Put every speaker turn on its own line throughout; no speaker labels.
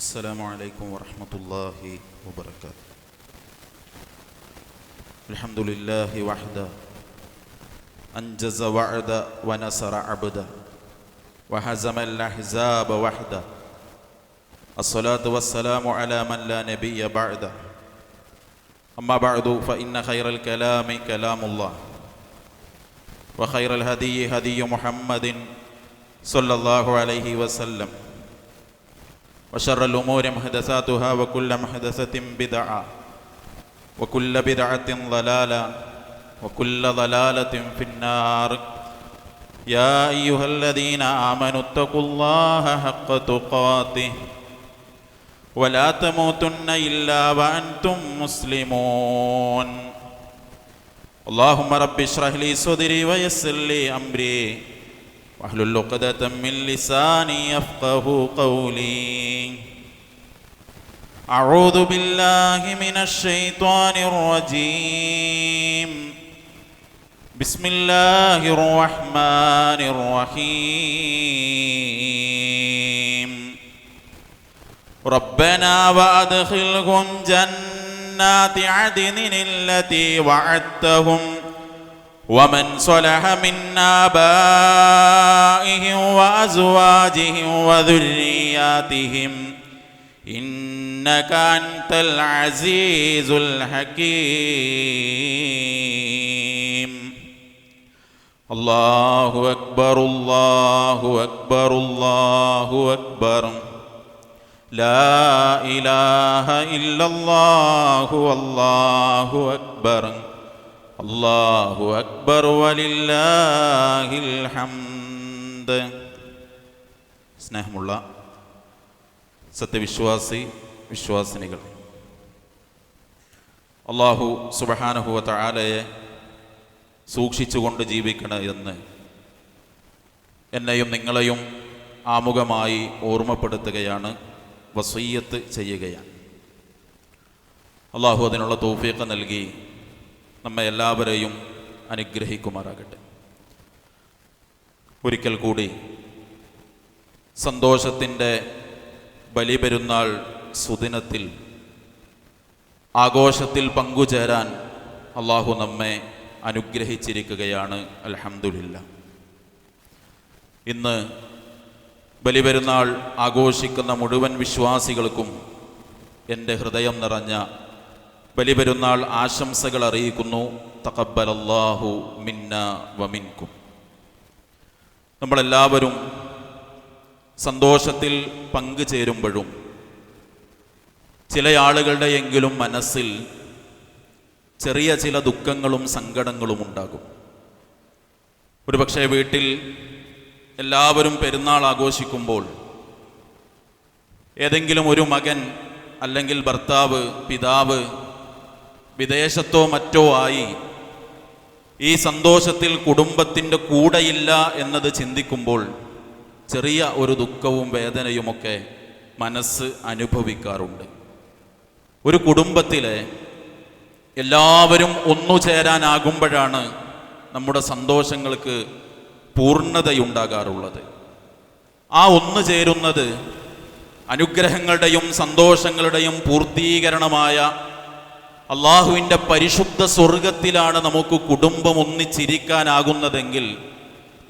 السلام عليكم ورحمة الله وبركاته. الحمد لله وحده. أنجز وعده ونصر عبده. وهزم الأحزاب وحده. الصلاة والسلام على من لا نبي بعده. أما بعد فإن خير الكلام كلام الله. وخير الهدي هدي محمد صلى الله عليه وسلم. وشر الأمور محدثاتها وكل محدثة بدعة وكل بدعة ضلالة وكل ضلالة في النار. يا أيها الذين آمنوا اتقوا الله حق تقاته ولا تموتن إلا وأنتم مسلمون. اللهم رب اشرح لي صدري ويسر لي أمري. واحلل عقدة من لساني يفقه قولي. أعوذ بالله من الشيطان الرجيم. بسم الله الرحمن الرحيم. ربنا وأدخلهم جنات عدن التي وعدتهم ومن صلح من آبائهم وأزواجهم وذرياتهم إنك أنت العزيز الحكيم. الله أكبر الله أكبر الله أكبر. لا إله إلا الله والله أكبر. الله أكبر ولله الحمد സ്നേഹമുള്ള സത്യവിശ്വാസി വിശ്വാസിനികൾ അള്ളാഹു സുബഹാനഹുവ താലയെ സൂക്ഷിച്ചുകൊണ്ട് ജീവിക്കണം എന്ന് എന്നെയും നിങ്ങളെയും ആമുഖമായി ഓർമ്മപ്പെടുത്തുകയാണ് വസീയത്ത് ചെയ്യുകയാണ് അള്ളാഹു അതിനുള്ള തോഫീക്ക് നൽകി നമ്മെ എല്ലാവരെയും അനുഗ്രഹിക്കുമാറാകട്ടെ. ഒരിക്കൽ കൂടി സന്തോഷത്തിന്റെ ബലിപെരുന്നാൾ സുദിനത്തിൽ ആഘോഷത്തിൽ പങ്കുചേരാൻ അള്ളാഹു നമ്മെ അനുഗ്രഹിച്ചിരിക്കുകയാണ്. അലഹമുല്ല ഇന്ന് ബലിപെരുന്നാൾ ആഘോഷിക്കുന്ന മുഴുവൻ വിശ്വാസികൾക്കും എന്റെ ഹൃദയം നിറഞ്ഞ ബലിപെരുന്നാൾ ആശംസകൾ അറിയിക്കുന്നു. തക്കബലല്ലാഹു മിന്ന വമിൻകും നമ്മളെല്ലാവരും സന്തോഷത്തിൽ പങ്കുചേരുമ്പോഴും ചില ആളുകളുടെയെങ്കിലും മനസ്സിൽ ചെറിയ ചില ദുഃഖങ്ങളും സങ്കടങ്ങളും ഉണ്ടാകും. ഒരുപക്ഷെ വീട്ടിൽ എല്ലാവരും പെരുന്നാൾ ആഘോഷിക്കുമ്പോൾ ഏതെങ്കിലും ഒരു മകൻ അല്ലെങ്കിൽ ഭർത്താവ് പിതാവ് വിദേശത്തോ മറ്റോ ആയി ഈ സന്തോഷത്തിൽ കുടുംബത്തിന്റെ കൂടെയില്ല എന്നത് ചിന്തിക്കുമ്പോൾ ചെറിയ ഒരു ദുഃഖവും വേദനയുമൊക്കെ മനസ്സ് അനുഭവിക്കാറുണ്ട്. ഒരു കുടുംബത്തിലെ എല്ലാവരും ഒന്നു ചേരാനാകുമ്പോഴാണ് നമ്മുടെ സന്തോഷങ്ങൾക്ക് പൂർണതയുണ്ടാകാറുള്ളത്. ആ ഒന്നു ചേരുന്നത് അനുഗ്രഹങ്ങളുടെയും സന്തോഷങ്ങളുടെയും പൂർത്തീകരണമായ അള്ളാഹുവിന്റെ പരിശുദ്ധ സ്വർഗത്തിലാണ് നമുക്ക് കുടുംബം ഒന്നിച്ചിരിക്കാനാകുന്നതെങ്കിൽ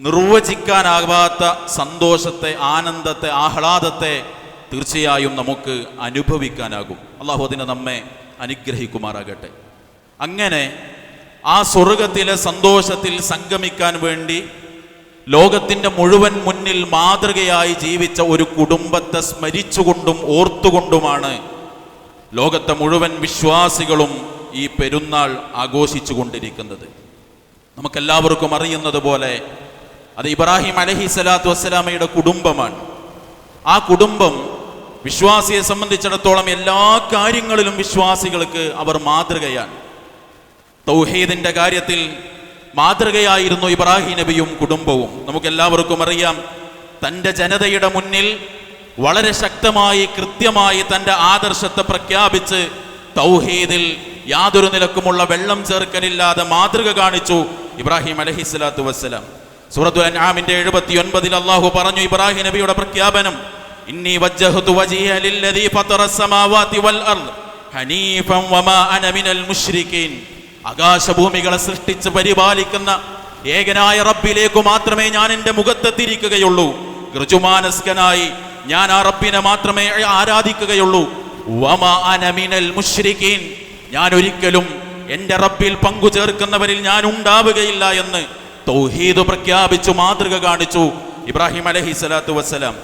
നിർവചിക്കാനാകാത്ത സന്തോഷത്തെ ആനന്ദത്തെ ആഹ്ലാദത്തെ തീർച്ചയായും നമുക്ക് അനുഭവിക്കാനാകും. അള്ളാഹു അതിനെ നമ്മെ അനുഗ്രഹിക്കുമാറാകട്ടെ. അങ്ങനെ ആ സ്വർഗത്തിലെ സന്തോഷത്തിൽ സംഗമിക്കാൻ വേണ്ടി ലോകത്തിന്റെ മുഴുവൻ മുന്നിൽ മാതൃകയായി ജീവിച്ച ഒരു കുടുംബത്തെ സ്മരിച്ചുകൊണ്ടും ഓർത്തുകൊണ്ടുമാണ് ലോകത്തെ മുഴുവൻ വിശ്വാസികളും ഈ പെരുന്നാൾ ആഘോഷിച്ചു കൊണ്ടിരിക്കുന്നത് നമുക്കെല്ലാവർക്കും അറിയുന്നത് പോലെ അത് ഇബ്രാഹിം അലഹി സ്വലാത്തു വസ്സലാമയുടെ കുടുംബമാണ്. ആ കുടുംബം വിശ്വാസിയെ സംബന്ധിച്ചിടത്തോളം എല്ലാ കാര്യങ്ങളിലും വിശ്വാസികൾക്ക് അവർ മാതൃകയാണ്. തൗഹീദിന്റെ കാര്യത്തിൽ മാതൃകയായിരുന്നു ഇബ്രാഹിം നബിയും കുടുംബവും. നമുക്കെല്ലാവർക്കും അറിയാം തന്റെ ജനതയുടെ മുന്നിൽ വളരെ ശക്തമായി കൃത്യമായി തന്റെ ആദർശത്തെ പ്രഖ്യാപിച്ച് തൗഹീദിൽ യാതൊരു നിലക്കുമുള്ള വെള്ളം ചേർക്കലില്ലാതെ മാതൃക കാണിച്ചു ഇബ്രാഹിം അലഹിസ്ലാത്തു വസ്സലാം. സൂറത്തുൽ എഴുപത്തി 79 അല്ലാഹു പറഞ്ഞു ഇബ്രാഹിം നബിയുടെ പ്രഖ്യാപനം ഇന്നി ലില്ലദീ വൽ അർദ് ഹനീഫൻ വമാ അന മിനൽ ആകാശഭൂമികളെ സൃഷ്ടിച്ച് പരിപാലിക്കുന്ന ഏകനായ റബ്ബിലേക്കു മാത്രമേ ഞാൻ എന്റെ മുഖത്തെത്തിരിക്കുകയുള്ളൂ ഋജുമാനസ്കനായി ഞാൻ ആ റബ്ബിനെ മാത്രമേ ആരാധിക്കുകയുള്ളൂ. ഞാൻ ഒരിക്കലും എന്റെ റബ്ബിൽ പങ്കു ചേർക്കുന്നവരിൽ ഞാൻ ഉണ്ടാവുകയില്ല എന്ന് തൗഹീദ് പ്രഖ്യാപിച്ചു മാതൃക കാണിച്ചു ഇബ്രാഹിം അലഹി സ്വലാത്തു വസ്സലാം.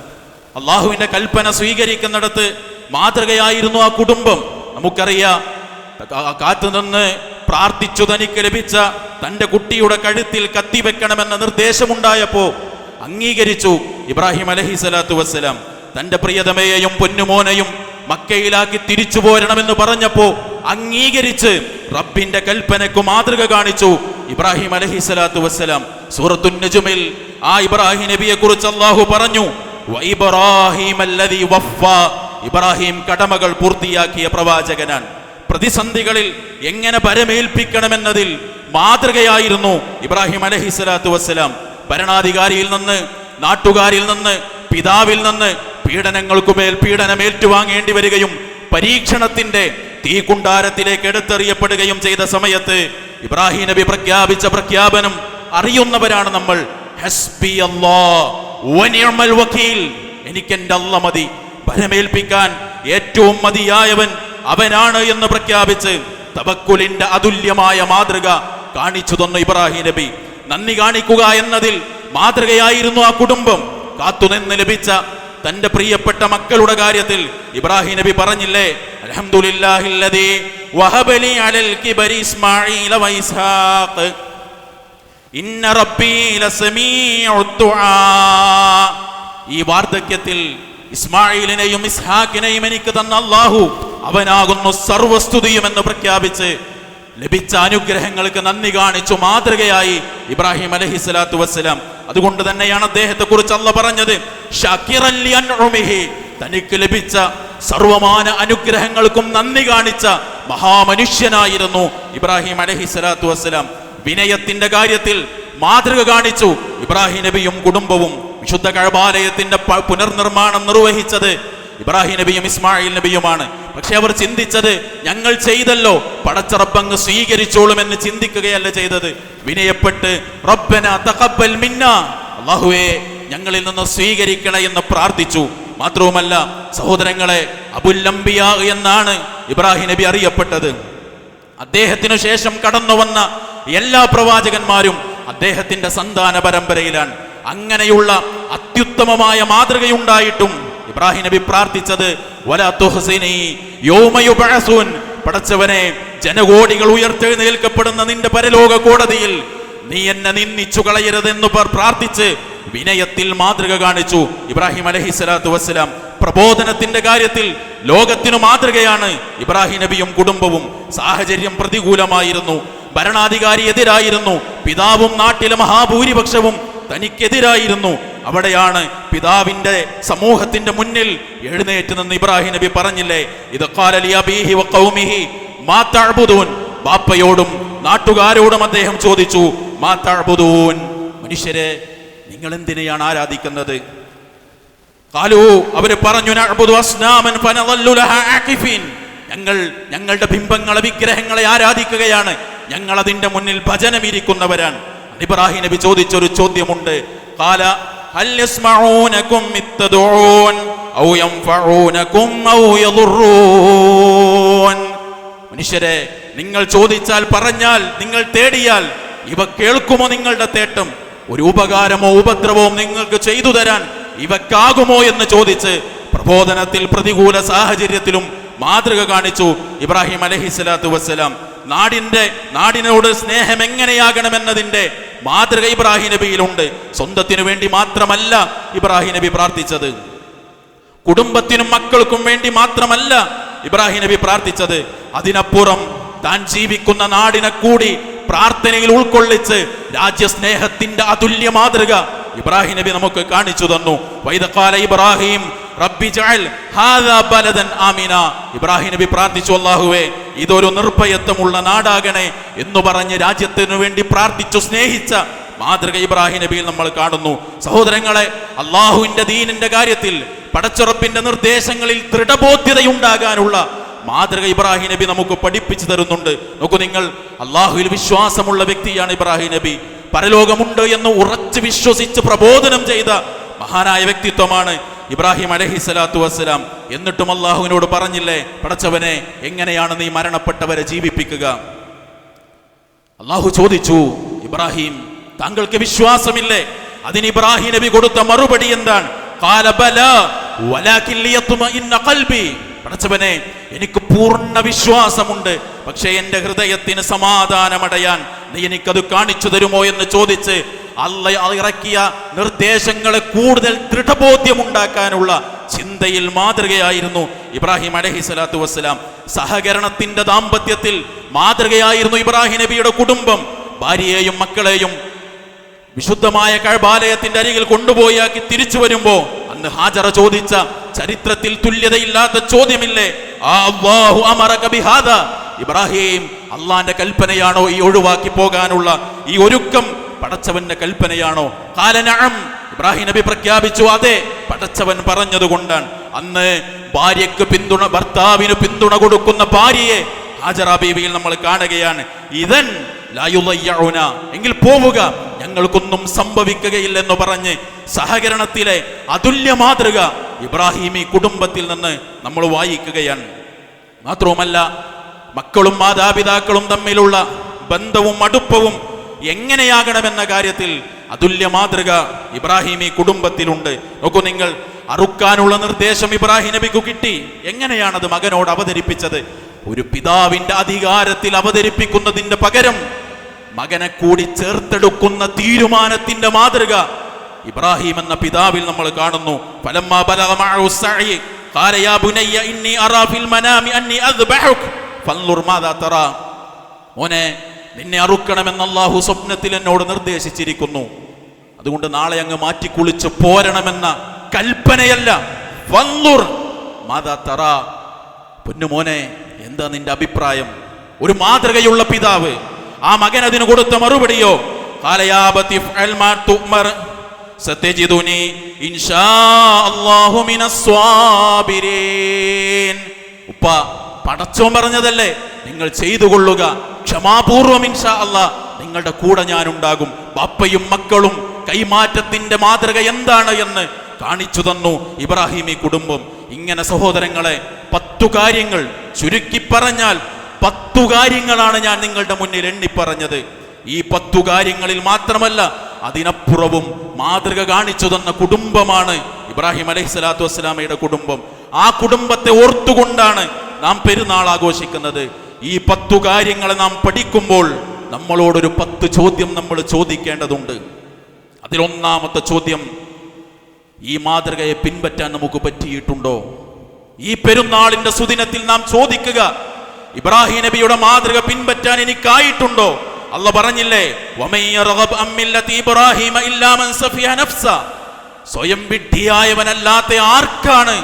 അള്ളാഹുവിന്റെ കൽപ്പന സ്വീകരിക്കുന്നിടത്ത് മാതൃകയായിരുന്നു ആ കുടുംബം. നമുക്കറിയാം കാത്തുനിന്ന് പ്രാർത്ഥിച്ചു തനിക്ക് ലഭിച്ച തന്റെ കുട്ടിയുടെ കഴുത്തിൽ കത്തി കത്തിവെക്കണമെന്ന നിർദ്ദേശമുണ്ടായപ്പോ അംഗീകരിച്ചു. ഇബ്രാഹിം അലഹി സ്വലാത്തു വസ്സലാം തന്റെ പ്രിയതമയെയും പൊന്നുമോനെയും മക്കയിലാക്കി തിരിച്ചു പോരണമെന്ന് പറഞ്ഞപ്പോ അംഗീകരിച്ച് റബ്ബിന്റെ കൽപ്പനക്ക് മാതൃക കാണിച്ചു. ഇബ്രാഹിം അലഹി സ്വലാത്തു വസ്സലാം സൂറത്തു നജുമിൽ ആ ഇബ്രാഹിം നബിയെ കുറിച്ച് അള്ളാഹു പറഞ്ഞു. ഇബ്രാഹിം കടമകൾ പൂർത്തിയാക്കിയ പ്രവാചകനാണ്. പ്രതിസന്ധികളിൽ എങ്ങനെ പരമേൽപ്പിക്കണമെന്നതിൽ മാതൃകയായിരുന്നു ഇബ്രാഹിം അലഹി സ്വലാത്തു വസ്സലാം. ഭരണാധികാരിയിൽ നിന്ന് നാട്ടുകാരിൽ നിന്ന് പിതാവിൽ നിന്ന് പീഡനങ്ങൾക്കുമേൽ പീഡനം ഏറ്റുവാങ്ങേണ്ടി വരികയും പരീക്ഷണത്തിന്റെ തീകുണ്ടാരത്തിലേക്ക് എടുത്തെറിയപ്പെടുകയും ചെയ്ത സമയത്ത് ഇബ്രാഹിം നബി പ്രഖ്യാപിച്ച പ്രഖ്യാപനം അറിയുന്നവരാണ് നമ്മൾ. ഹസ്ബി എനിക്ക് എന്റെ അല്ല മതി. ഭരമേൽപ്പിക്കാൻ ഏറ്റവും മതിയായവൻ അവനാണ് എന്ന് പ്രഖ്യാപിച്ച് തബക്കുലിന്റെ അതുല്യമായ മാതൃക കാണിച്ചു തന്നു ഇബ്രാഹിം നബി. നന്ദി കാണിക്കുക എന്നതിൽ മാതൃകയായിരുന്നു ആ കുടുംബം. കാത്തുനിന്ന് ലഭിച്ച തന്റെ പ്രിയപ്പെട്ട മക്കളുടെ കാര്യത്തിൽ ഇബ്രാഹിം നബി പറഞ്ഞില്ലേ ഈ വാർദ്ധക്യത്തിൽ ഇസ്മായിലിനെയും ഇസ്ഹാക്കിനെയും എനിക്ക് തന്ന അള്ളാഹു അവനാകുന്നു സർവസ്തുതിയും എന്ന് പ്രഖ്യാപിച്ച് ലഭിച്ച അനുഗ്രഹങ്ങൾക്ക് നന്ദി കാണിച്ചു. മാതൃകയായി ഇബ്രാഹിം അലഹി സ്വലാത്തു വസ്സലാം. അതുകൊണ്ട് തന്നെയാണ് അദ്ദേഹത്തെ കുറിച്ച് അല്ല പറഞ്ഞത് തനിക്ക് ലഭിച്ച സർവമാന അനുഗ്രഹങ്ങൾക്കും നന്ദി കാണിച്ച മഹാമനുഷ്യനായിരുന്നു ഇബ്രാഹിം അലഹി സ്വലാത്തു വസ്സലാം. വിനയത്തിന്റെ കാര്യത്തിൽ മാതൃക കാണിച്ചു. ഇബ്രാഹിം നബിയും കുടുംബവും വിശുദ്ധ കഴബാലയത്തിന്റെ പുനർനിർമ്മാണം നിർവഹിച്ചത് ഇബ്രാഹിം നബിയും ഇസ്മായിൽ നബിയുമാണ്. പക്ഷെ അവർ ചിന്തിച്ചത് ഞങ്ങൾ ചെയ്തല്ലോ പടച്ചറപ്പങ്ങ് സ്വീകരിച്ചോളും എന്ന് ചിന്തിക്കുകയല്ല ചെയ്തത്. വിനയപ്പെട്ട് തഖബ്ബൽ അള്ളാഹുവേ ഞങ്ങളിൽ നിന്ന് സ്വീകരിക്കണേ എന്ന് പ്രാർത്ഥിച്ചു. മാത്രവുമല്ല സഹോദരങ്ങളെ അബുല്ലംബിയ എന്നാണ് ഇബ്രാഹിം നബി അറിയപ്പെട്ടത്. അദ്ദേഹത്തിനു ശേഷം കടന്നു വന്ന എല്ലാ പ്രവാചകന്മാരും അദ്ദേഹത്തിന്റെ സന്താന പരമ്പരയിലാണ് അങ്ങനെയുള്ള അത്യുത്തമമായ മാതൃകയുണ്ടായിട്ടും ഇബ്രാഹിം നബി പ്രാർത്ഥിച്ചത്. പടച്ചവനെ ജനകോടികൾ ഉയർത്തെഴുന്നേൽക്കപ്പെടുന്ന നിന്റെ പരലോക കോടതിയിൽ നീ എന്നെ നിന്നിച്ചു കളയരുതെന്ന് പ്രാർത്ഥിച്ച് വിനയത്തിൽ മാതൃക കാണിച്ചു. ഇബ്രാഹിം അലഹി സ്വലാത്തു വസ്സലാം പ്രബോധനത്തിന്റെ കാര്യത്തിൽ ലോകത്തിനു മാതൃകയാണ് ഇബ്രാഹിം നബിയും കുടുംബവും. സാഹചര്യം പ്രതികൂലമായിരുന്നു. ഭരണാധികാരി എതിരായിരുന്നു. പിതാവും നാട്ടിലെ മഹാഭൂരിപക്ഷവും തനിക്കെതിരായിരുന്നു. അവിടെയാണ് പിതാവിന്റെ സമൂഹത്തിന്റെ മുന്നിൽ എഴുന്നേറ്റ് നിന്ന് ഇബ്രാഹിം നബി പറഞ്ഞില്ലേ ഇത് ബാപ്പയോടും നാട്ടുകാരോടും അദ്ദേഹം ചോദിച്ചു മനുഷ്യരെ നിങ്ങൾ എന്തിനെയാണ് ആരാധിക്കുന്നത്? അവർ പറഞ്ഞു ഞങ്ങൾ ഞങ്ങളുടെ ബിംബങ്ങളെ വിഗ്രഹങ്ങളെ ആരാധിക്കുകയാണ്. ഞങ്ങൾ അതിന്റെ മുന്നിൽ ഭജനമിരിക്കുന്നവരാണ്. ഇബ്രാഹിം നബി ചോദിച്ചൊരു ചോദ്യമുണ്ട് കാല മനുഷ്യരെ നിങ്ങൾ ചോദിച്ചാൽ പറഞ്ഞാൽ നിങ്ങൾ തേടിയാൽ ഇവ കേൾക്കുമോ നിങ്ങളുടെ തേട്ടം? ഒരു ഉപകാരമോ ഉപദ്രവവും നിങ്ങൾക്ക് ചെയ്തു തരാൻ ഇവക്കാകുമോ എന്ന് ചോദിച്ച് പ്രബോധനത്തിൽ പ്രതികൂല സാഹചര്യത്തിലും മാതൃക കാണിച്ചു ഇബ്രാഹിം അലഹിസ്ലാത്തു വസ്സലാം. നാടിന്റെ നാടിനോട് സ്നേഹം എങ്ങനെയാകണമെന്നതിന്റെ മാതൃക ഇബ്രാഹിം നബിയിലുണ്ട്. സ്വന്തത്തിനു വേണ്ടി മാത്രമല്ല ഇബ്രാഹിം നബി പ്രാർത്ഥിച്ചത്. കുടുംബത്തിനും മക്കൾക്കും വേണ്ടി മാത്രമല്ല ഇബ്രാഹിം നബി പ്രാർത്ഥിച്ചത്. അതിനപ്പുറം താൻ ജീവിക്കുന്ന നാടിനെ കൂടി പ്രാർത്ഥനയിൽ ഉൾക്കൊള്ളിച്ച് രാജ്യസ്നേഹത്തിന്റെ അതുല്യ മാതൃക ഇബ്രാഹിം നബി നമുക്ക് കാണിച്ചു തന്നു. വൈദക്കാല ഇബ്രാഹിം റബ്ബി ആമിന. ഇബ്രാഹിം നബി പ്രാർത്ഥിച്ചു അല്ലാഹുവേ ഇതൊരു നിർഭയത്വമുള്ള നാടാകണേ എന്ന് പറഞ്ഞ് രാജ്യത്തിനു വേണ്ടി പ്രാർത്ഥിച്ചു സ്നേഹിച്ച മാതൃക ഇബ്രാഹിം നബിയിൽ നമ്മൾ കാണുന്നു. സഹോദരങ്ങളെ അള്ളാഹുവിന്റെ ദീനിന്റെ കാര്യത്തിൽ പടച്ചുറപ്പിന്റെ നിർദ്ദേശങ്ങളിൽ ദൃഢബോധ്യതയുണ്ടാകാനുള്ള മാതൃക ഇബ്രാഹിം നബി നമുക്ക് പഠിപ്പിച്ചു തരുന്നുണ്ട്. നോക്കൂ നിങ്ങൾ അള്ളാഹുവിൽ വിശ്വാസമുള്ള വ്യക്തിയാണ് ഇബ്രാഹിം നബി. പരലോകമുണ്ട് എന്ന് ഉറച്ചു വിശ്വസിച്ച് പ്രബോധനം ചെയ്ത മഹാനായ വ്യക്തിത്വമാണ് ഇബ്രാഹിം അലഹി സ്വലാത്തു വസ്സലാം എന്നിട്ടും അള്ളാഹുവിനോട് പറഞ്ഞില്ലേ പടച്ചവനെ എങ്ങനെയാണ് നീ മരണപ്പെട്ടവരെ ജീവിപ്പിക്കുക? അള്ളാഹു ചോദിച്ചു ഇബ്രാഹിം താങ്കൾക്ക് വിശ്വാസമില്ലേ? അതിന് ഇബ്രാഹിം നബി കൊടുത്ത മറുപടി എന്താണ്? പടച്ചവനെ എനിക്ക് പൂർണ വിശ്വാസമുണ്ട്. പക്ഷേ എന്റെ ഹൃദയത്തിന് സമാധാനമടയാൻ നീ എനിക്കത് കാണിച്ചു തരുമോ എന്ന് ചോദിച്ച് അല്ല ഇറക്കിയ നിർദ്ദേശങ്ങളെ കൂടുതൽ ദൃഢബോധ്യമുണ്ടാക്കാനുള്ള ചിന്തയിൽ മാതൃകയായിരുന്നു ഇബ്രാഹിം അലഹി സ്വലാത്തു വസ്സലാം. സഹകരണത്തിന്റെ ദാമ്പത്യത്തിൽ മാതൃകയായിരുന്നു ഇബ്രാഹിം നബിയുടെ കുടുംബം. ഭാര്യയെയും മക്കളെയും വിശുദ്ധമായ കഴബാലയത്തിന്റെ അരികിൽ കൊണ്ടുപോയാക്കി തിരിച്ചു വരുമ്പോ അന്ന് ഹാജറ ചോദിച്ച ചരിത്രത്തിൽ തുല്യതയില്ലാത്ത ചോദ്യമില്ലേ? ഇബ്രാഹിം അള്ളാന്റെ കൽപ്പനയാണോ ഈ ഒഴിവാക്കി പോകാനുള്ള ഈ ഒരുക്കം? പടച്ചവന്റെ കൽപ്പനയാണോ? ഖാല നഅം. ഇബ്രാഹിം നബി പ്രഖ്യാപിച്ചു അതെ പടച്ചവൻ പറഞ്ഞതുകൊണ്ടാണ്. അന്ന് ഭാര്യക്ക് പിന്തുണ ഭർത്താവിന് പിന്തുണ കൊടുക്കുന്ന ഭാര്യയെ ഹാജറ ബീവിയിൽ നമ്മൾ കാണുകയാണ്. ഇതൻ ലായുലയ്യൗന എങ്കിൽ പോവുക. ഞങ്ങൾക്കൊന്നും സംഭവിക്കുകയില്ലെന്ന് പറഞ്ഞ് സഹകരണത്തിലെ അതുല്യ മാതൃക ഇബ്രാഹിമി കുടുംബത്തിൽ നിന്ന് നമ്മൾ വായിക്കുകയാണ്. മാത്രവുമല്ല മക്കളും മാതാപിതാക്കളും തമ്മിലുള്ള ബന്ധവും അടുപ്പവും എങ്ങനെയാകണമെന്ന കാര്യത്തിൽ അതുല്യ മാതൃക ഇബ്രാഹിമി കുടുംബത്തിലുണ്ട്. നോക്കൂ നിങ്ങൾ അറുക്കാനുള്ള നിർദ്ദേശം ഇബ്രാഹിം നബിക്ക് കിട്ടി. എങ്ങനെയാണത് മകനോട് അവതരിപ്പിച്ചത്? ഒരു പിതാവിന്റെ അധികാരത്തിൽ അവതരിപ്പിക്കുന്നതിന്റെ പകരം മകനെ കൂടി ചേർത്തെടുക്കുന്ന തീരുമാനത്തിന്റെ മാതൃക ഇബ്രാഹിം എന്ന പിതാവിൽ നമ്മൾ കാണുന്നു. ഖാല യാ ബുനയ്യ ഇന്നി അറാ ഫിൽ മനാമി അന്നി ഫൻലുർ മാദാ തറ. മോനെ നിന്നെ അറുക്കണമെന്ന് അല്ലാഹു സ്വപ്നത്തിൽ എന്നോട് നിർദ്ദേശിച്ചിരിക്കുന്നു. അതുകൊണ്ട് നാളെ അങ്ങ് മാറ്റി കുളിച്ച് പോരണമെന്ന കൽപ്പനയല്ല. മാതാ തറാ. പൊന്നുമോനെ എന്താ നിന്റെ അഭിപ്രായം? ഒരു മാതൃകയുള്ള പിതാവ്. ആ മകൻ അതിന് കൊടുത്ത മറുപടിയോ? ഉപ്പ പടച്ചോൻ പറഞ്ഞതല്ലേ? നിങ്ങൾ ചെയ്തു കൊള്ളുക. ക്ഷമാപൂർവം ഇൻഷാ അല്ലാ നിങ്ങളുടെ കൂടെ ഞാൻ ഉണ്ടാകും ബാപ്പയും മക്കളും കൈമാറ്റത്തിന്റെ മാതൃക എന്താണ് എന്ന് കാണിച്ചു തന്നു ഇബ്രാഹിമി കുടുംബം. ഇങ്ങനെ സഹോദരങ്ങളെ പത്തു കാര്യങ്ങൾ ചുരുക്കി പറഞ്ഞാൽ പത്തു കാര്യങ്ങളാണ് ഞാൻ നിങ്ങളുടെ മുന്നിൽ എണ്ണിപ്പറഞ്ഞത്. ഈ പത്തു കാര്യങ്ങളിൽ മാത്രമല്ല അതിനപ്പുറവും മാതൃക കാണിച്ചു തന്ന കുടുംബമാണ് ഇബ്രാഹിം അലൈഹി സ്വലാത്തു വസ്സലാമയുടെ കുടുംബം. ആ കുടുംബത്തെ ഓർത്തുകൊണ്ടാണ് നാം പെരുന്നാൾ ആഘോഷിക്കുന്നത്. ഈ പത്തു കാര്യങ്ങളെ നാം പഠിക്കുമ്പോൾ നമ്മളോടൊരു പത്ത് ചോദ്യം നമ്മൾ ചോദിക്കേണ്ടതുണ്ട്. അതിലൊന്നാമത്തെ ചോദ്യം ഈ മാതൃകയെ പിൻപറ്റാൻ നമുക്ക് പറ്റിയിട്ടുണ്ടോ? ഈ പെരുന്നാളിന്റെ സുദിനത്തിൽ നാം ചോദിക്കുക ഇബ്രാഹിം നബിയുടെ മാതൃക പിൻപറ്റാൻ എനിക്കായിട്ടുണ്ടോ? അല്ല പറഞ്ഞില്ലേ. സ്വയം വിഡ്ഢിയായവനല്ലാത്ത ആർക്കാണ്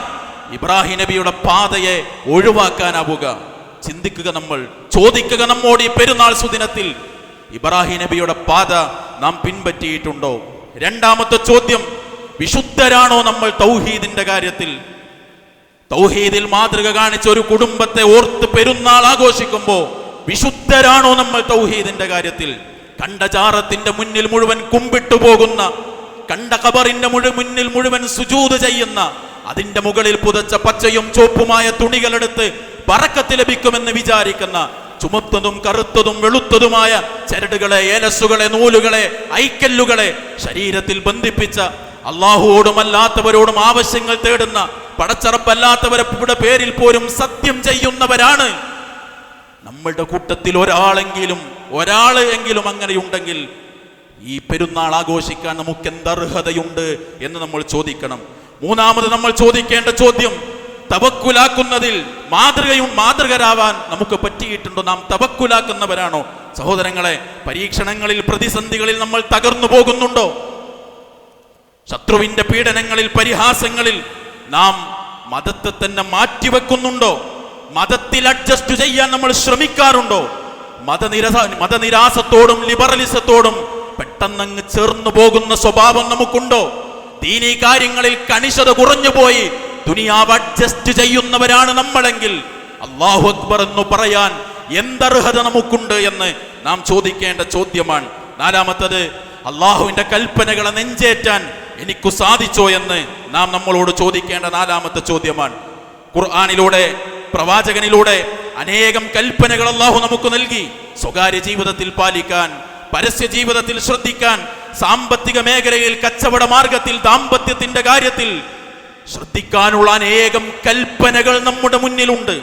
ഇബ്രാഹിം നബിയുടെ പാതയെ ഒഴിവാക്കാനാവുക? ചിന്തിക്കുക നമ്മൾ ചോദിക്കുക നമ്മോട് ഈ പെരുന്നാൾ സുദിനത്തിൽ ഇബ്രാഹിം നബിയുടെ പാത നാം പിൻപറ്റിയിട്ടുണ്ടോ? രണ്ടാമത്തെ ചോദ്യം വിശുദ്ധരാണോ നമ്മൾ തൗഹീദിന്റെ കാര്യത്തിൽ? തൗഹീദിൽ മാതൃക കാണിച്ച ഒരു കുടുംബത്തെ ഓർത്ത് പെരുന്നാൾ ആഘോഷിക്കുമ്പോ വിശുദ്ധരാണോ നമ്മൾ തൗഹീദിന്റെ കാര്യത്തിൽ? കണ്ട ചാറത്തിന്റെ മുന്നിൽ മുഴുവൻ കുമ്പിട്ടു പോകുന്ന കണ്ട കബറിന്റെ മുഴു മുന്നിൽ മുഴുവൻ സുജൂത് ചെയ്യുന്ന അതിന്റെ മുകളിൽ പുതച്ച പച്ചയും ചുവപ്പുമായ തുണികളെടുത്ത് പറക്കത്ത് ലഭിക്കുമെന്ന് വിചാരിക്കുന്ന ചുമത്തതും കറുത്തതും വെളുത്തതുമായ ചരടുകളെ ഏലസുകളെ നൂലുകളെ ഐക്കല്ലുകളെ ശരീരത്തിൽ ബന്ധിപ്പിച്ച അള്ളാഹുവോടും അല്ലാത്തവരോടും ആവശ്യങ്ങൾ തേടുന്ന പടച്ചറപ്പല്ലാത്തവരുടെ പേരിൽ പോലും സത്യം ചെയ്യുന്നവരാണ്. നമ്മളുടെ കൂട്ടത്തിൽ ഒരാളെങ്കിലും ഒരാൾ എങ്കിലും അങ്ങനെയുണ്ടെങ്കിൽ ഈ പെരുന്നാൾ ആഘോഷിക്കാൻ നമുക്ക് എന്തർഹതയുണ്ട് എന്ന് നമ്മൾ ചോദിക്കണം. മൂന്നാമത് നമ്മൾ ചോദിക്കേണ്ട ചോദ്യം തവക്കുലാക്കുന്നതിൽ മാതൃകയും മാതൃകരാവാൻ നമുക്ക് പറ്റിയിട്ടുണ്ടോ? നാം തവക്കുലാക്കുന്നവരാണോ? സഹോദരങ്ങളെ പരീക്ഷണങ്ങളിൽ പ്രതിസന്ധികളിൽ നമ്മൾ തകർന്നു പോകുന്നുണ്ടോ? ശത്രുവിന്റെ പീഡനങ്ങളിൽ പരിഹാസങ്ങളിൽ നാം മതത്തെ തന്നെ മാറ്റിവെക്കുന്നുണ്ടോ? മതത്തിൽ അഡ്ജസ്റ്റ് ചെയ്യാൻ നമ്മൾ ശ്രമിക്കാറുണ്ടോ? മതനിരസ മതനിരാസത്തോടും ലിബറലിസത്തോടും പെട്ടെന്നങ്ങ് ചേർന്നു പോകുന്ന സ്വഭാവം നമുക്കുണ്ടോ? ദീനീ കാര്യങ്ങളിൽ കണിശത കുറഞ്ഞു പോയി ദുനിയാവ് അഡ്ജസ്റ്റ് ചെയ്യുന്നവരാണ് നമ്മളെങ്കിൽ അള്ളാഹു അക്ബർ എന്ന് പറയാൻ എന്തർഹത നമുക്കുണ്ട് എന്ന് നാം ചോദിക്കേണ്ട ചോദ്യമാണ്. നാലാമത്തത് അള്ളാഹുവിന്റെ കൽപ്പനകളെ നെഞ്ചേറ്റാൻ എനിക്കു സാധിച്ചോ എന്ന് നാം നമ്മളോട് ചോദിക്കേണ്ട നാലാമത്തെ ചോദ്യമാണ്. ഖുർആാനിലൂടെ പ്രവാചകനിലൂടെ അനേകം കൽപ്പനകൾ അള്ളാഹു നമുക്ക് നൽകി. സ്വകാര്യ ജീവിതത്തിൽ പാലിക്കാൻ പരസ്യ ജീവിതത്തിൽ ശ്രദ്ധിക്കാൻ സാമ്പത്തിക മേഖലയിൽ കച്ചവട മാർഗത്തിൽ ദാമ്പത്യത്തിന്റെ കാര്യത്തിൽ ശ്രദ്ധിക്കാനുള്ള അനേകം കൽപ്പനകൾ നമ്മുടെ മുന്നിലുണ്ട്.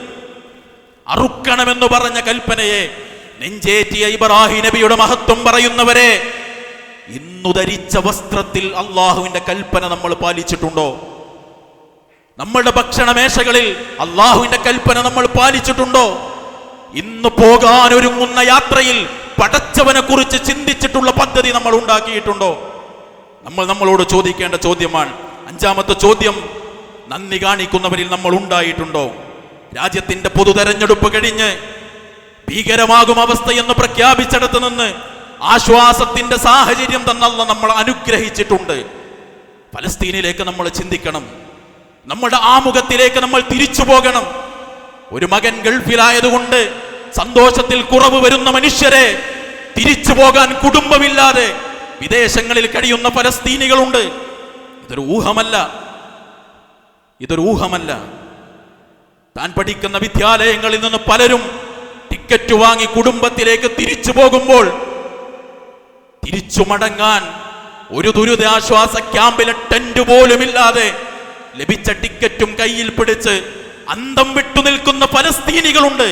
അറുക്കണമെന്ന് പറഞ്ഞ കൽപ്പനയെ നെഞ്ചേറ്റിയ ഇബ്രാഹിം നബിയുടെ മഹത്വം പറയുന്നവരെ ഇന്നു ധരിച്ച വസ്ത്രത്തിൽ അള്ളാഹുവിന്റെ കൽപ്പന നമ്മൾ പാലിച്ചിട്ടുണ്ടോ? നമ്മളുടെ ഭക്ഷണമേശകളിൽ അള്ളാഹുവിന്റെ കൽപ്പന നമ്മൾ പാലിച്ചിട്ടുണ്ടോ? ഇന്ന് പോകാൻ ഒരുങ്ങുന്ന യാത്രയിൽ പടച്ചവനെ കുറിച്ച് ചിന്തിച്ചിട്ടുള്ള പദ്ധതി നമ്മൾ ഉണ്ടാക്കിയിട്ടുണ്ടോ? നമ്മൾ നമ്മളോട് ചോദിക്കേണ്ട ചോദ്യമാണ്. അഞ്ചാമത്തെ ചോദ്യം നന്ദി കാണിക്കുന്നവരിൽ നമ്മൾ ഉണ്ടായിട്ടുണ്ടോ? രാജ്യത്തിന്റെ പൊതു തെരഞ്ഞെടുപ്പ് കഴിഞ്ഞ് ഭീകരമാകും അവസ്ഥയെന്ന് പ്രഖ്യാപിച്ചെടുത്ത് നിന്ന് ആശ്വാസത്തിന്റെ സാഹചര്യം തന്നല്ല നമ്മൾ അനുഗ്രഹിച്ചിട്ടുണ്ട്. ഫലസ്തീനിലേക്ക് നമ്മൾ ചിന്തിക്കണം. നമ്മുടെ ആമുഖത്തിലേക്ക് നമ്മൾ തിരിച്ചു പോകണം. ഒരു മകൻ ഗൾഫിലായതുകൊണ്ട് സന്തോഷത്തിൽ കുറവ് വരുന്ന മനുഷ്യരെ തിരിച്ചു പോകാൻ കുടുംബമില്ലാതെ വിദേശങ്ങളിൽ കഴിയുന്ന ഫലസ്തീനികളുണ്ട്. ഇതൊരു ഊഹമല്ല. ഇതൊരു ഊഹമല്ല. താൻ പഠിക്കുന്ന വിദ്യാലയങ്ങളിൽ നിന്ന് പലരും ടിക്കറ്റ് വാങ്ങി കുടുംബത്തിലേക്ക് തിരിച്ചു പോകുമ്പോൾ തിരിച്ചു മടങ്ങാൻ ഒരു ദുരിതാശ്വാസ ക്യാമ്പിലെ ടെന്റ് പോലുമില്ലാതെ ലഭിച്ച ടിക്കറ്റും കയ്യിൽ പിടിച്ച് അന്തം വിട്ടു നിൽക്കുന്ന പലസ്തീനികളുണ്ട്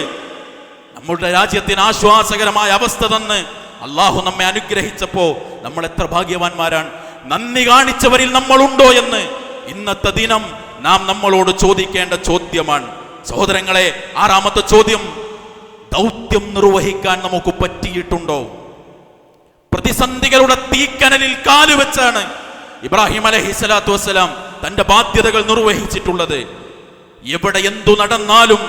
നമ്മുടെ രാജ്യത്തിന് ആശ്വാസകരമായ അവസ്ഥ തന്ന് അള്ളാഹു നമ്മെ അനുഗ്രഹിച്ചപ്പോ നമ്മൾ എത്ര ഭാഗ്യവാന്മാരാണ്. നന്ദി കാണിച്ചവരിൽ നമ്മളുണ്ടോ എന്ന് ഇന്നത്തെ ദിനം നാം നമ്മളോട് ചോദിക്കേണ്ട ചോദ്യമാണ്. സഹോദരങ്ങളെ ആറാമത്തെ ചോദ്യം ദൗത്യം നിർവഹിക്കാൻ നമുക്ക് പറ്റിയിട്ടുണ്ടോ? പ്രതിസന്ധികളുടെ തീക്കനലിൽ കാലുവെച്ചാണ് ഇബ്രാഹിം അലഹി സ്വലാത്തു വസ്സലാം തന്റെ ബാധ്യതകൾ നിർവഹിച്ചിട്ടുള്ളത്. എവിടെ എന്തു നടന്നാലും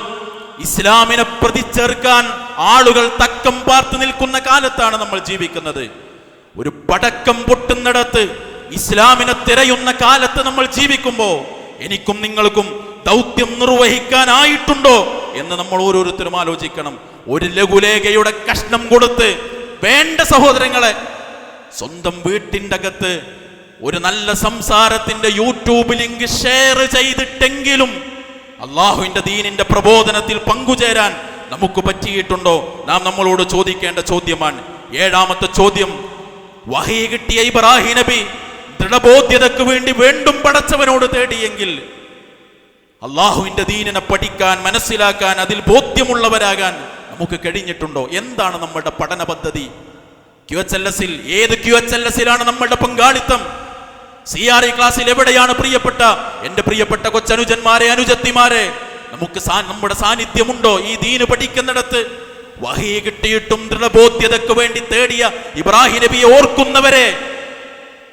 ഇസ്ലാമിനെ പ്രതിച്ചേർക്കാൻ ആളുകൾ തക്കം പാർത്ത് നിൽക്കുന്ന കാലത്താണ് നമ്മൾ ജീവിക്കുന്നത്. ഒരു പടക്കം പൊട്ടുന്നിടത്ത് ഇസ്ലാമിനെ തിരയുന്ന കാലത്ത് നമ്മൾ ജീവിക്കുമ്പോ എനിക്കും നിങ്ങൾക്കും ദൗത്യം നിർവഹിക്കാനായിട്ടുണ്ടോ എന്ന് നമ്മൾ ഓരോരുത്തരും ആലോചിക്കണം. ഒരു ലഘുലേഖയുടെ കഷ്ണം കൊടുത്ത് വേണ്ട സഹോദരങ്ങളെ സ്വന്തം വീട്ടിന്റെ അകത്ത് ഒരു നല്ല സംസാരത്തിന്റെ യൂട്യൂബ് ലിങ്ക് ഷെയർ ചെയ്തിട്ടെങ്കിലും അള്ളാഹുവിന്റെ ദീനിന്റെ പ്രബോധനത്തിൽ പങ്കുചേരാൻ നമുക്ക് പറ്റിയിട്ടുണ്ടോ? നാം നമ്മളോട് ചോദിക്കേണ്ട ചോദ്യമാണ്. ഏഴാമത്തെ ചോദ്യം വഹി കിട്ടിയ ഇബ്രാഹിം നബി ദൃഢബോധ്യതയ്ക്ക് വേണ്ടി വീണ്ടും പടച്ചവനോട് തേടിയെങ്കിൽ അള്ളാഹുവിന്റെ ദീനിനെ പഠിക്കാൻ മനസ്സിലാക്കാൻ അതിൽ ബോധ്യമുള്ളവരാകാൻ നമുക്ക് കഴിഞ്ഞിട്ടുണ്ടോ? എന്താണ് നമ്മുടെ പഠന പദ്ധതി? ക്യു എച്ച് എൽ എസിൽ ഏത് ക്യു എച്ച് എൽ എസിലാണ് നമ്മളുടെ പങ്കാളിത്തം? സി ആർ ഇ ക്ലാസ്സിൽ എവിടെയാണ് പ്രിയപ്പെട്ട? എന്റെ പ്രിയപ്പെട്ട കൊച്ചനുജന്മാരെ അനുജത്തിമാരെ നമുക്ക് നമ്മുടെ സാന്നിധ്യമുണ്ടോ? ഈ ദീന് പഠിക്കുന്നിടത്ത് വഹി കിട്ടിയിട്ടും ദൃഢബോധ്യതയ്ക്ക് വേണ്ടി തേടിയ ഇബ്രാഹിം നബിയെ ഓർക്കുന്നവരെ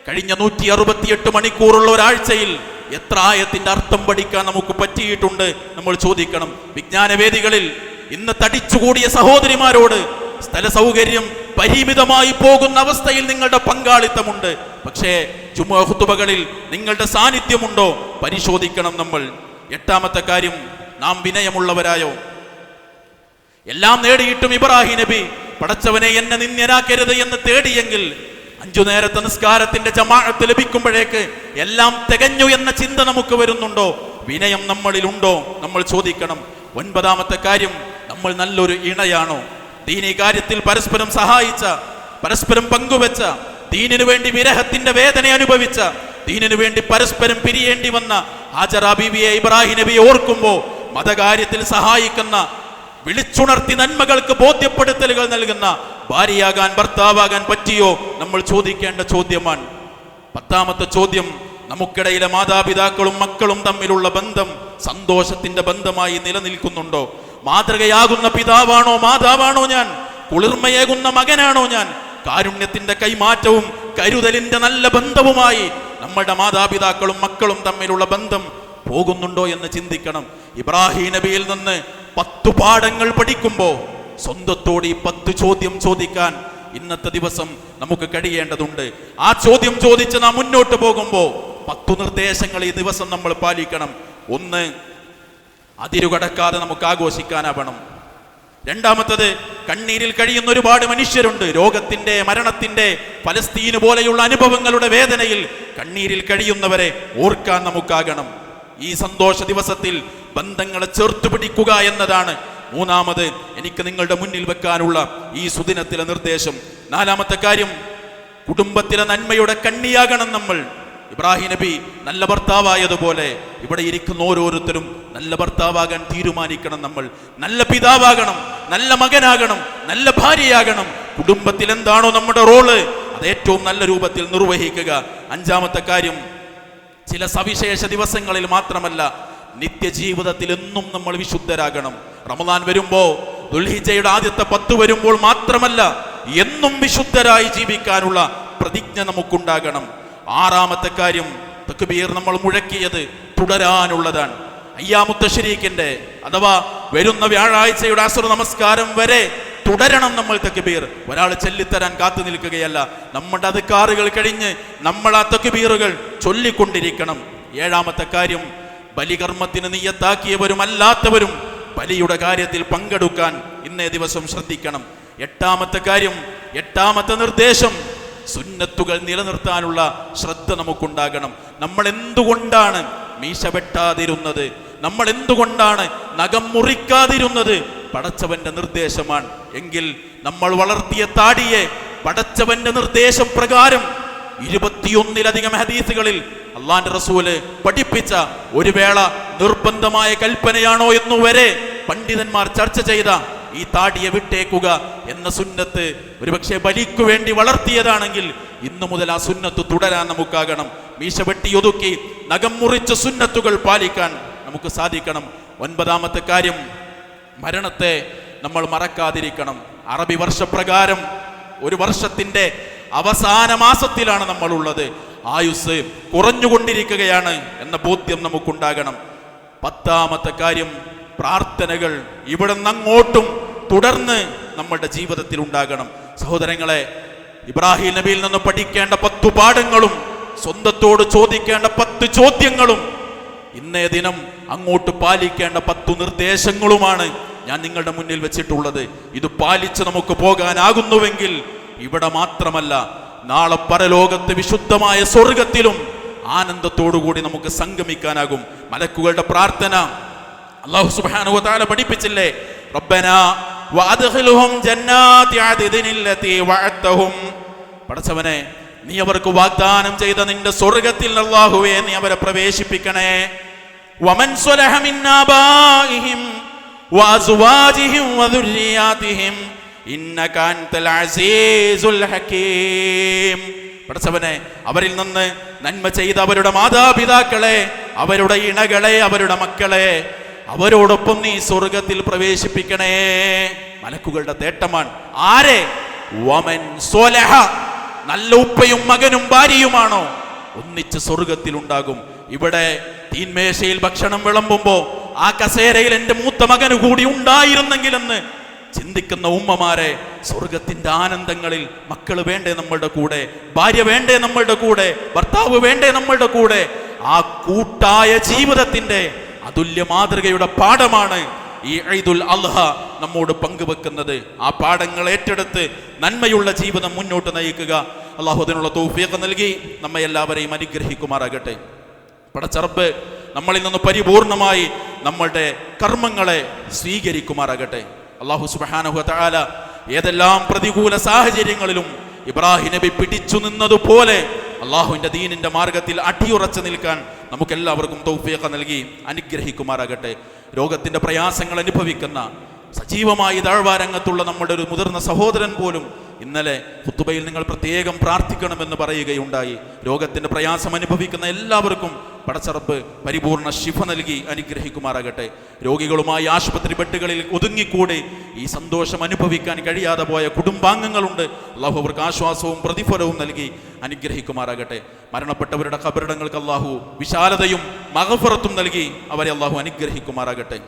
കഴിഞ്ഞ നൂറ്റി അറുപത്തിയെട്ട് മണിക്കൂറുള്ള ഒരാഴ്ചയിൽ എത്ര ആയത്തിന്റെ അർത്ഥം പഠിക്കാൻ നമുക്ക് പറ്റിയിട്ടുണ്ട്? നമ്മൾ ചോദിക്കണം. വിജ്ഞാനവേദികളിൽ ഇന്ന് തടിച്ചുകൂടിയ സഹോദരിമാരോട് സ്ഥല സൗകര്യം പരിമിതമായി പോകുന്ന അവസ്ഥയിൽ നിങ്ങളുടെ പങ്കാളിത്തമുണ്ട്. പക്ഷേ ചുമഹുത്തുബകളിൽ നിങ്ങളുടെ സാന്നിധ്യമുണ്ടോ? പരിശോധിക്കണം നമ്മൾ. എട്ടാമത്തെ കാര്യം നാം വിനയമുള്ളവരായോ? എല്ലാം നേടിയിട്ടും ഇബ്രാഹിം നബി പടച്ചവനെ എന്നെ നിന്ദനാക്കരുത് എന്ന് തേടിയെങ്കിൽ അഞ്ചു നേരത്തെ നിസ്കാരത്തിന്റെ ജമാഅത്ത് ലഭിക്കുമ്പോഴേക്ക് എല്ലാം തികഞ്ഞു എന്ന ചിന്ത നമുക്ക് വരുന്നുണ്ടോ? വിനയം നമ്മളിലുണ്ടോ? നമ്മൾ ചോദിക്കണം. ഒൻപതാമത്തെ കാര്യം നമ്മൾ നല്ലൊരു ഇണയാണോ? ദീനി കാര്യത്തിൽ പരസ്പരം സഹായിച്ച പരസ്പരം പങ്കുവെച്ച ദീനിനു വേണ്ടി വിരഹത്തിന്റെ വേദന അനുഭവിച്ച ദീനിനു വേണ്ടി പരസ്പരം പിരിയേണ്ടി വന്ന ഹാജറ ബീവിയെ ഇബ്രാഹിം നബി ഓർക്കുമ്പോൾ മതകാര്യത്തിൽ സഹായിക്കുന്ന വിളിച്ചുണർത്തി നന്മകൾക്ക് ബോധ്യപ്പെടുത്തലുകൾ നൽകുന്ന ഭാര്യയാകാൻ ഭർത്താവാകാൻ പറ്റിയോ? നമ്മൾ ചോദിക്കേണ്ട ചോദ്യമാണ്. പത്താമത്തെ ചോദ്യം നമുക്കിടയിലെ മാതാപിതാക്കളും മക്കളും തമ്മിലുള്ള ബന്ധം സന്തോഷത്തിന്റെ ബന്ധമായി നിലനിൽക്കുന്നുണ്ടോ? മാതൃകയാകുന്ന പിതാവാണോ മാതാവാണോ ഞാൻ? കുളിർമയേകുന്ന മകനാണോ ഞാൻ? കാരുണ്യത്തിന്റെ കൈമാറ്റവും കരുതലിന്റെ നല്ല ബന്ധവുമായി നമ്മുടെ മാതാപിതാക്കളും മക്കളും തമ്മിലുള്ള ബന്ധം പോകുന്നുണ്ടോ എന്ന് ചിന്തിക്കണം. ഇബ്രാഹിം നബിയിൽ നിന്ന് പത്തു പാഠങ്ങൾ പഠിക്കുമ്പോൾ സ്വന്തത്തോട് ഈ പത്ത് ചോദ്യം ചോദിക്കാൻ ഇന്നത്തെ ദിവസം നമുക്ക് കഴിയേണ്ടതുണ്ട്. ആ ചോദ്യം ചോദിച്ച് നാം മുന്നോട്ട് പോകുമ്പോൾ പത്തു നിർദ്ദേശങ്ങൾ ഈ ദിവസം നമ്മൾ പാലിക്കണം. ഒന്ന് അതിരുകടക്കാതെ നമുക്ക് ആഘോഷിക്കാനാവണം രണ്ടാമത്തത് കണ്ണീരിൽ കഴിയുന്ന ഒരുപാട് മനുഷ്യരുണ്ട്. രോഗത്തിന്റെ മരണത്തിന്റെ ഫലസ്തീന് പോലെയുള്ള അനുഭവങ്ങളുടെ വേദനയിൽ കണ്ണീരിൽ കഴിയുന്നവരെ ഓർക്കാൻ നമുക്കാകണം. ഈ സന്തോഷ ദിവസത്തിൽ ബന്ധങ്ങളെ ചേർത്ത് പിടിക്കുക എന്നതാണ് മൂന്നാമത് എനിക്ക് നിങ്ങളുടെ മുന്നിൽ വെക്കാനുള്ള ഈ സുദിനത്തിലെ നിർദ്ദേശം. നാലാമത്തെ കാര്യം കുടുംബത്തിലെ നന്മയുടെ കണ്ണിയാകണം നമ്മൾ. ഇബ്രാഹിം നബി നല്ല ഭർത്താവായതുപോലെ ഇവിടെ ഇരിക്കുന്ന ഓരോരുത്തരും നല്ല ഭർത്താവാകാൻ തീരുമാനിക്കണം നമ്മൾ. നല്ല പിതാവാകണം നല്ല മകനാകണം നല്ല ഭാര്യയാകണം. കുടുംബത്തിൽ എന്താണോ നമ്മുടെ റോൾ അത് ഏറ്റവും നല്ല രൂപത്തിൽ നിർവഹിക്കുക. അഞ്ചാമത്തെ കാര്യം ചില സവിശേഷ ദിവസങ്ങളിൽ മാത്രമല്ല നിത്യജീവിതത്തിൽ എന്നും നമ്മൾ വിശുദ്ധരാകണം. റമദാൻ വരുമ്പോ ദുൽഹിജയുടെ ആദ്യത്തെ പത്ത് വരുമ്പോൾ മാത്രമല്ല എന്നും വിശുദ്ധരായി ജീവിക്കാനുള്ള പ്രതിജ്ഞ നമുക്കുണ്ടാകണം. ആറാമത്തെ കാര്യം തക്ബീർ നമ്മൾ മുഴക്കിയത് തുടരാനുള്ളതാണ്. അയ്യാമുത്ത അഥവാ വരുന്ന വ്യാഴാഴ്ചയുടെ അസുർ നമസ്കാരം വരെ തുടരണം നമ്മൾ തക്ബീർ. ഒരാൾ ചെല്ലിത്തരാൻ കാത്തു നിൽക്കുകയല്ല. നമ്മുടെ അധികാറുകൾ കഴിഞ്ഞ് നമ്മൾ ആ തക്ബീറുകൾ ചൊല്ലിക്കൊണ്ടിരിക്കണം. ഏഴാമത്തെ കാര്യം ബലികർമ്മത്തിന് നിയത്താക്കിയവരും അല്ലാത്തവരും ബലിയുടെ കാര്യത്തിൽ പങ്കെടുക്കാൻ ഇന്നേ ദിവസം ശ്രദ്ധിക്കണം. എട്ടാമത്തെ കാര്യം എട്ടാമത്തെ നിർദ്ദേശം സുന്നത്തുകൾ നിലനിർത്താനുള്ള ശ്രദ്ധ നമുക്കുണ്ടാകണം. നമ്മൾ എന്തുകൊണ്ടാണ് മീശ വെട്ടാതിരുന്നത്? നമ്മൾ എന്തുകൊണ്ടാണ് നഖം മുറിക്കാതിരുന്നത്? പടച്ചവന്റെ നിർദ്ദേശമാണ്. എങ്കിൽ നമ്മൾ വളർത്തിയ താടിയെ പടച്ചവന്റെ നിർദ്ദേശം പ്രകാരം ഇരുപത്തിയൊന്നിലധികം ഹദീസുകളിൽ അള്ളാന്റെ റസൂൽ പഠിപ്പിച്ച ഒരു വേള നിർബന്ധമായ കൽപ്പനയാണോ എന്നുവരെ പണ്ഡിതന്മാർ ചർച്ച ചെയ്ത ഈ താടിയെ വിട്ടേക്കുക എന്ന സുന്നത്ത് ഒരുപക്ഷെ ബലിക്കു വേണ്ടി വളർത്തിയതാണെങ്കിൽ ഇന്നു മുതൽ ആ സുന്നത്ത് തുടരാൻ നമുക്കാകണം. മീശ വെട്ടി ഒതുക്കി നഖം മുറിച്ച സുന്നത്തുകൾ പാലിക്കാൻ നമുക്ക് സാധിക്കണം. ഒൻപതാമത്തെ കാര്യം മരണത്തെ നമ്മൾ മറക്കാതിരിക്കണം. അറബി വർഷപ്രകാരം ഒരു വർഷത്തിന്റെ അവസാന മാസത്തിലാണ് നമ്മളുള്ളത്. ആയുസ് കുറഞ്ഞുകൊണ്ടിരിക്കുകയാണ് എന്ന ബോധ്യം നമുക്കുണ്ടാകണം. പത്താമത്തെ കാര്യം പ്രാർത്ഥനകൾ ഇവിടെ നിന്ന് അങ്ങോട്ടും തുടർന്ന് നമ്മളുടെ ജീവിതത്തിൽ ഉണ്ടാകണം. സഹോദരങ്ങളെ ഇബ്രാഹിം നബിയിൽ നിന്ന് പഠിക്കേണ്ട പത്തു പാഠങ്ങളും സ്വന്തത്തോട് ചോദിക്കേണ്ട പത്ത് ചോദ്യങ്ങളും ഇന്നേ ദിനം അങ്ങോട്ട് പാലിക്കേണ്ട പത്തു നിർദ്ദേശങ്ങളുമാണ് ഞാൻ നിങ്ങളുടെ മുന്നിൽ വെച്ചിട്ടുള്ളത്. ഇത് പാലിച്ച് നമുക്ക് പോകാനാകുന്നുവെങ്കിൽ ഇവിടെ മാത്രമല്ല നാളെ പരലോകത്ത് വിശുദ്ധമായ സ്വർഗത്തിലും ആനന്ദത്തോടുകൂടി നമുക്ക് സംഗമിക്കാനാകും. മലക്കുകളുടെ പ്രാർത്ഥന അള്ളാഹു സുബ്ഹാനഹു വതആല പഠിപ്പിച്ചില്ലേ? റബ്ബന പടച്ചവനെ നീ അവർക്ക് വാഗ്ദാനം ചെയ്ത നിന്റെ സ്വർഗത്തിൽ അല്ലാഹുവേ നീ അവരെ പ്രവേശിപ്പിക്കണേ. വമൻ പടച്ചവനെ അവരിൽ നിന്ന് നന്മ ചെയ്ത അവരുടെ മാതാപിതാക്കളെ അവരുടെ ഇണകളെ അവരുടെ മക്കളെ അവരോടൊപ്പം നീ സ്വർഗത്തിൽ പ്രവേശിപ്പിക്കണേ. മലക്കുകളുടെ തേട്ടമാണ്. ആരെ? വമൻ സോലഹ. നല്ല ഉപ്പയും മകനും ഭാര്യയുമാണോ? ഒന്നിച്ച് സ്വർഗത്തിൽ ഉണ്ടാകും ഇവിടെ തീന്മേശയിൽ ഭക്ഷണം വിളമ്പുമ്പോ ആ കസേരയിൽ എന്റെ മൂത്ത മകന് കൂടി ഉണ്ടായിരുന്നെങ്കിലെന്ന് ചിന്തിക്കുന്ന ഉമ്മമാരെ സ്വർഗത്തിന്റെ ആനന്ദങ്ങളിൽ മക്കൾ വേണ്ടേ നമ്മളുടെ കൂടെ ഭാര്യ വേണ്ടേ നമ്മളുടെ കൂടെ ഭർത്താവ് വേണ്ടേ നമ്മളുടെ കൂടെ ആ കൂട്ടായ ജീവിതത്തിന്റെ അതുല്യ മാതൃകയുടെ പാഠമാണ് ഈ ഈദുൽ അൽഹ നമ്മോട് പങ്കുവെക്കുന്നത്. ആ പാഠങ്ങൾ ഏറ്റെടുത്ത് നന്മയുള്ള ജീവിതം മുന്നോട്ട് നയിക്കുക. അള്ളാഹു അതിനുള്ള തൗഫീഖ് നൽകി നമ്മെ എല്ലാവരെയും അനുഗ്രഹിക്കുമാറാകട്ടെ. പടച്ചറബ് നമ്മളിൽ നിന്ന് പരിപൂർണമായി നമ്മളുടെ കർമ്മങ്ങളെ സ്വീകരിക്കുമാറാകട്ടെ. അള്ളാഹു സുബാനഹു താല ഏതെല്ലാം പ്രതികൂല സാഹചര്യങ്ങളിലും ഇബ്രാഹിം നബി പിടിച്ചു നിന്നതുപോലെ അള്ളാഹുവിന്റെ ദീനിന്റെ മാർഗത്തിൽ അടിയുറച്ചു നിൽക്കാൻ നമുക്കെല്ലാവർക്കും തൗഫിയൊക്കെ നൽകി അനുഗ്രഹിക്കുമാറാകട്ടെ. രോഗത്തിന്റെ പ്രയാസങ്ങൾ അനുഭവിക്കുന്ന സജീവമായി താഴ്വാരംഗത്തുള്ള നമ്മുടെ ഒരു മുതിർന്ന സഹോദരൻ പോലും ഇന്നലെ കുത്തുബയിൽ നിങ്ങൾ പ്രത്യേകം പ്രാർത്ഥിക്കണമെന്ന് പറയുകയുണ്ടായി. രോഗത്തിന്റെ പ്രയാസം അനുഭവിക്കുന്ന എല്ലാവർക്കും പടച്ചറപ്പ് പരിപൂർണ ശിഫ നൽകി അനുഗ്രഹിക്കുമാറാകട്ടെ. രോഗികളുമായി ആശുപത്രി ബെഡുകളിൽ ഒതുങ്ങിക്കൂടി ഈ സന്തോഷം അനുഭവിക്കാൻ കഴിയാതെ പോയ കുടുംബാംഗങ്ങളുണ്ട്. അള്ളാഹു അവർക്ക് ആശ്വാസവും പ്രതിഫലവും നൽകി അനുഗ്രഹിക്കുമാറാകട്ടെ. മരണപ്പെട്ടവരുടെ കബറിടങ്ങൾക്ക് അള്ളാഹു വിശാലതയും മകഫറത്തും നൽകി അവരെ അള്ളാഹു അനുഗ്രഹിക്കുമാറാകട്ടെ.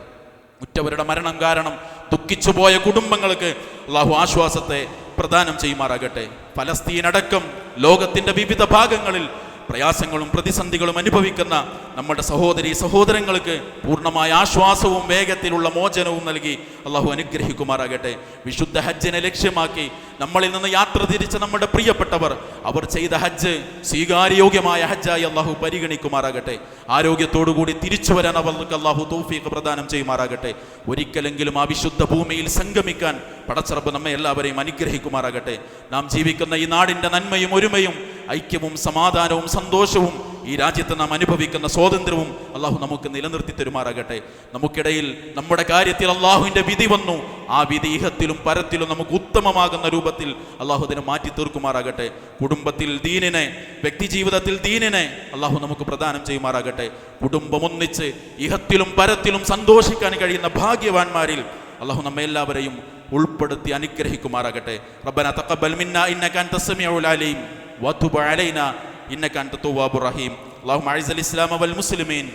ഉറ്റവരുടെ മരണം കാരണം ദുഃഖിച്ചുപോയ കുടുംബങ്ങൾക്ക് അള്ളാഹു ആശ്വാസത്തെ പ്രദാനം ചെയ്യുമാറാകട്ടെ. ഫലസ്തീൻ അടക്കം ലോകത്തിന്റെ വിവിധ ഭാഗങ്ങളിൽ പ്രയാസങ്ങളും പ്രതിസന്ധികളും അനുഭവിക്കുന്ന നമ്മുടെ സഹോദരി സഹോദരങ്ങൾക്ക് പൂർണമായ ആശ്വാസവും വേഗത്തിലുള്ള മോചനവും നൽകി അള്ളാഹു അനുഗ്രഹിക്കുമാറാകട്ടെ. വിശുദ്ധ ഹജ്ജിനെ ലക്ഷ്യമാക്കി നമ്മളിൽ നിന്ന് യാത്ര തിരിച്ച നമ്മുടെ പ്രിയപ്പെട്ടവർ അവർ ചെയ്ത ഹജ്ജ് സ്വീകാര്യോഗ്യമായ ഹജ്ജായി അള്ളാഹു പരിഗണിക്കുമാറാകട്ടെ. ആരോഗ്യത്തോടുകൂടി തിരിച്ചു വരാൻ അവർക്ക് അള്ളാഹു തൗഫീഖ് പ്രദാനം ചെയ്യുമാറാകട്ടെ. ഒരിക്കലെങ്കിലും ആ വിശുദ്ധ ഭൂമിയിൽ സംഗമിക്കാൻ പടച്ചറപ്പ് നമ്മെ എല്ലാവരെയും അനുഗ്രഹിക്കുമാറാകട്ടെ. നാം ജീവിക്കുന്ന ഈ നാടിന്റെ നന്മയും ഒരുമയും ഐക്യവും സമാധാനവും സന്തോഷവും ഈ രാജ്യത്ത് നാം അനുഭവിക്കുന്ന സ്വാതന്ത്ര്യവും അള്ളാഹു നമുക്ക് നിലനിർത്തി തരുമാറാകട്ടെ. നമുക്കിടയിൽ നമ്മുടെ കാര്യത്തിൽ അള്ളാഹുവിന്റെ വിധി വന്നു. ആ വിധി ഇഹത്തിലും പരത്തിലും നമുക്ക് ഉത്തമമാകുന്ന കുടുംബത്തിൽ അള്ളാഹു അതിനെ മാറ്റി തീർക്കുമാറാകട്ടെ. കുടുംബത്തിൽ ദീനിനെ വ്യക്തി ജീവിതത്തിൽ ദീനിനെ അള്ളാഹു നമുക്ക് പ്രദാനം ചെയ്യുമാറാകട്ടെ. കുടുംബമൊന്നിച്ച് ഇഹത്തിലും പരത്തിലും സന്തോഷിക്കാൻ കഴിയുന്ന ഭാഗ്യവാന്മാരിൽ അള്ളാഹു നമ്മെ എല്ലാവരെയും ഉൾപ്പെടുത്തി അനുഗ്രഹിക്കുമാറാകട്ടെ. റബ്ബന തക്കബൽ മിന്ന ഇന്നക അൻത സമീഉൽ അലീം. വതുബ് അലൈന ഇന്നക അൻത തവ്വാബുർ റഹീം. അല്ലാഹുമ്മ അഇസ്സൽ ഇസ്ലാമ വൽ മുസ്ലിമീൻ.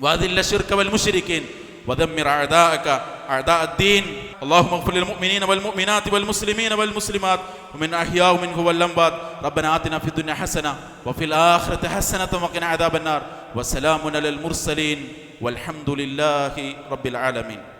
വാദില്ല ശിർക വൽ മുശ്രിക്കീൻ. ودمر أعداءك أعداء الدين. اللهم اغفر للمؤمنين والمؤمنات والمسلمين والمسلمات. ومن أحياء منه والاموات ربنا آتنا في الدنيا حسنة وفي الآخرة حسنة وقنا عذاب النار. وسلام على المرسلين والحمد لله رب العالمين.